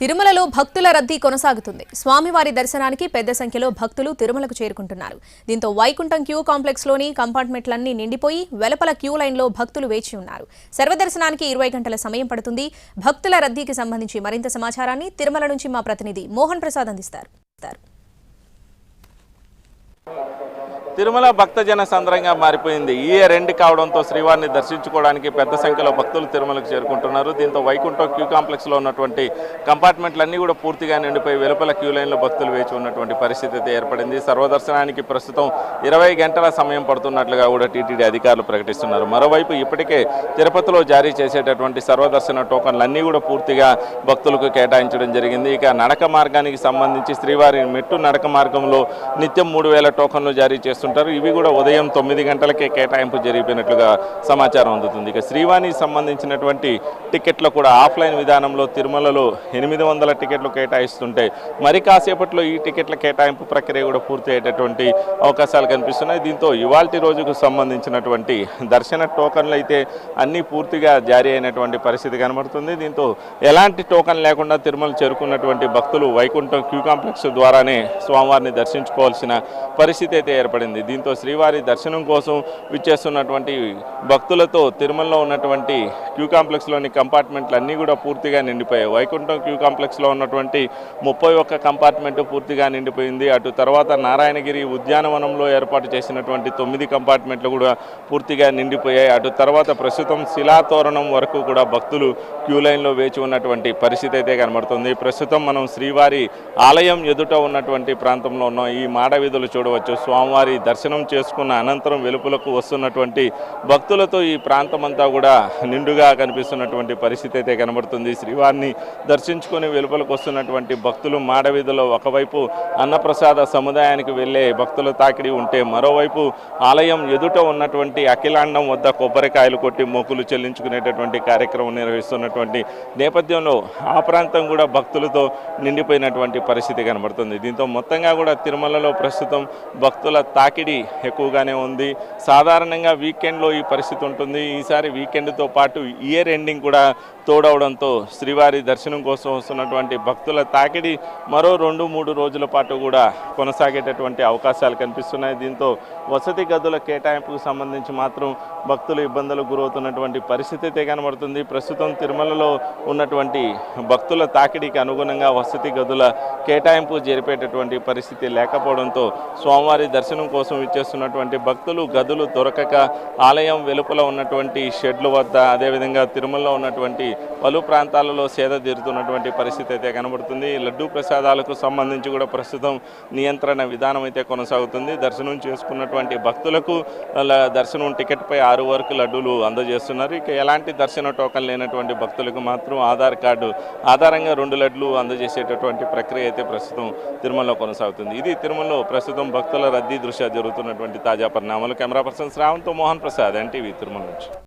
తిరుమలలో భక్తుల రద్దీ కొనసాగుతుంది. స్వామివారి దర్శనానికి పెద్ద సంఖ్యలో భక్తులు తిరుమలకు చేరుకుంటున్నారు. దీంతో వైకుంఠం క్యూ కాంప్లెక్స్లోని కంపార్ట్మెంట్లన్నీ నిండిపోయి వెలపల క్యూ లైన్లో భక్తులు వేచి ఉన్నారు. సర్వదర్శనానికి ఇరవై గంటల సమయం పడుతుంది. భక్తుల రద్దీకి సంబంధించి మరింత సమాచారాన్ని తిరుమల నుంచి మా ప్రతినిధి మోహన్ ప్రసాద్ అందిస్తారు. తిరుమల భక్తజన సంద్రంగా మారిపోయింది. ఈ రెండు కావడంతో శ్రీవారిని దర్శించుకోవడానికి పెద్ద సంఖ్యలో భక్తులు తిరుమలకు చేరుకుంటున్నారు. దీంతో వైకుంఠం క్యూ కాంప్లెక్స్లో ఉన్నటువంటి కంపార్ట్మెంట్లన్నీ కూడా పూర్తిగా నిండిపోయి వెలుపల క్యూ లైన్లో భక్తులు వేచి ఉన్నటువంటి పరిస్థితి అయితే ఏర్పడింది. సర్వదర్శనానికి ప్రస్తుతం ఇరవై గంటల సమయం పడుతున్నట్లుగా కూడా టీటీడీ అధికారులు ప్రకటిస్తున్నారు. మరోవైపు ఇప్పటికే తిరుపతిలో జారీ చేసేటటువంటి సర్వదర్శన టోకన్లు అన్నీ కూడా పూర్తిగా భక్తులకు కేటాయించడం జరిగింది. ఇక నడక మార్గానికి సంబంధించి శ్రీవారి మెట్టు నడక మార్గంలో నిత్యం మూడు వేల టోకన్లు జారీ చేస్తుంటారు. ఇవి కూడా ఉదయం తొమ్మిది గంటలకే కేటాయింపు జరిగిపోయినట్లుగా సమాచారం అందుతుంది. ఇక శ్రీవాణికి సంబంధించినటువంటి టికెట్లు కూడా ఆఫ్లైన్ విధానంలో తిరుమలలో ఎనిమిది వందల టికెట్లు కేటాయిస్తుంటే మరి కాసేపట్లో ఈ టికెట్ల కేటాయింపు ప్రక్రియ కూడా పూర్తి అయ్యేటటువంటి అవకాశాలు కనిపిస్తున్నాయి. దీంతో ఇవాల్టి రోజుకు సంబంధించినటువంటి దర్శన టోకన్లు అయితే అన్నీ పూర్తిగా జారీ అయినటువంటి పరిస్థితి కనబడుతుంది. దీంతో ఎలాంటి టోకన్ లేకుండా తిరుమల చేరుకున్నటువంటి భక్తులు వైకుంఠం క్యూ కాంప్లెక్స్ ద్వారానే స్వామివారిని దర్శించుకోవాల్సిన పరిస్థితి అయితే ఏర్పడింది. దీంతో శ్రీవారి దర్శనం కోసం విచ్చేస్తున్నటువంటి భక్తులతో తిరుమలలో ఉన్నటువంటి క్యూ కాంప్లెక్స్లోని కంపార్ట్మెంట్లు అన్నీ కూడా పూర్తిగా నిండిపోయాయి. వైకుంఠం క్యూ కాంప్లెక్స్లో ఉన్నటువంటి ముప్పై ఒక్క కంపార్ట్మెంట్ పూర్తిగా నిండిపోయింది. అటు తర్వాత నారాయణగిరి ఉద్యానవనంలో ఏర్పాటు చేసినటువంటి తొమ్మిది కంపార్ట్మెంట్లు కూడా పూర్తిగా నిండిపోయాయి. అటు తర్వాత ప్రస్తుతం శిలాతోరణం వరకు కూడా భక్తులు క్యూ లైన్లో వేచి ఉన్నటువంటి పరిస్థితి అయితే కనబడుతుంది. ప్రస్తుతం మనం శ్రీవారి ఆలయం ఎదుట ఉన్నటువంటి ప్రాంతంలో ఉన్నాం. ఈ మాడ వీధులు చూడవచ్చు. స్వామివారి దర్శనం చేసుకున్న అనంతరం వెలుపులకు వస్తున్నటువంటి భక్తులతో ఈ ప్రాంతం అంతా కూడా నిండుగా కనిపిస్తున్నటువంటి పరిస్థితి అయితే కనబడుతుంది. శ్రీవారిని దర్శించుకొని వెలుపలకు వస్తున్నటువంటి భక్తులు మాడవీధిలో ఒకవైపు అన్నప్రసాద సముదాయానికి వెళ్ళే భక్తుల తాకిడి ఉంటే మరోవైపు ఆలయం ఎదుట ఉన్నటువంటి అఖిలాండం వద్ద కొబ్బరికాయలు కొట్టి మొక్కులు చెల్లించుకునేటటువంటి కార్యక్రమం నిర్వహిస్తున్నటువంటి నేపథ్యంలో ఆ ప్రాంతం కూడా భక్తులతో నిండిపోయినటువంటి పరిస్థితి కనబడుతుంది. దీంతో మొత్తంగా కూడా తిరుమలలో ప్రస్తుతం భక్తుల తాకి తాకిడి ఎక్కువగానే ఉంది. సాధారణంగా వీకెండ్లో ఈ పరిస్థితి ఉంటుంది. ఈసారి వీకెండ్తో పాటు ఇయర్ ఎండింగ్ కూడా తోడవడంతో శ్రీవారి దర్శనం కోసం వస్తున్నటువంటి భక్తుల తాకిడి మరో రెండు మూడు రోజుల పాటు కూడా కొనసాగేటటువంటి అవకాశాలు కనిపిస్తున్నాయి. దీంతో వసతి గదుల కేటాయింపుకు సంబంధించి మాత్రం భక్తులు ఇబ్బందులకు గురవుతున్నటువంటి పరిస్థితి అయితే కనబడుతుంది. ప్రస్తుతం తిరుమలలో ఉన్నటువంటి భక్తుల తాకిడికి అనుగుణంగా వసతి గదుల కేటాయింపు జరిపేటటువంటి పరిస్థితి లేకపోవడంతో స్వామివారి దర్శనం కోసం కోసం ఇచ్చేస్తున్నటువంటి భక్తులు గదులు దొరకక ఆలయం వెలుపల ఉన్నటువంటి షెడ్ల వద్ద అదేవిధంగా తిరుమలలో ఉన్నటువంటి పలు ప్రాంతాలలో సేద తీరుతున్నటువంటి పరిస్థితి అయితే కనబడుతుంది. లడ్డూ ప్రసాదాలకు సంబంధించి కూడా ప్రస్తుతం నియంత్రణ విధానం అయితే కొనసాగుతుంది. దర్శనం చేసుకున్నటువంటి భక్తులకు దర్శనం టికెట్పై ఆరు వరకు లడ్డూలు అందజేస్తున్నారు. ఇక ఎలాంటి దర్శన టోకన్ లేనటువంటి భక్తులకు మాత్రం ఆధార్ కార్డు ఆధారంగా రెండు లడ్లు అందజేసేటటువంటి ప్రక్రియ అయితే ప్రస్తుతం తిరుమలలో కొనసాగుతుంది. ఇది తిరుమలలో ప్రస్తుతం భక్తుల రద్దీ దృశ్యం జరుగుతున్నటువంటి తాజా పరిణామాలు. కెమెరా పర్సన్ శ్రావంతో మోహన్ ప్రసాద్ ఎన్టీవీ తిరుమల నుంచి.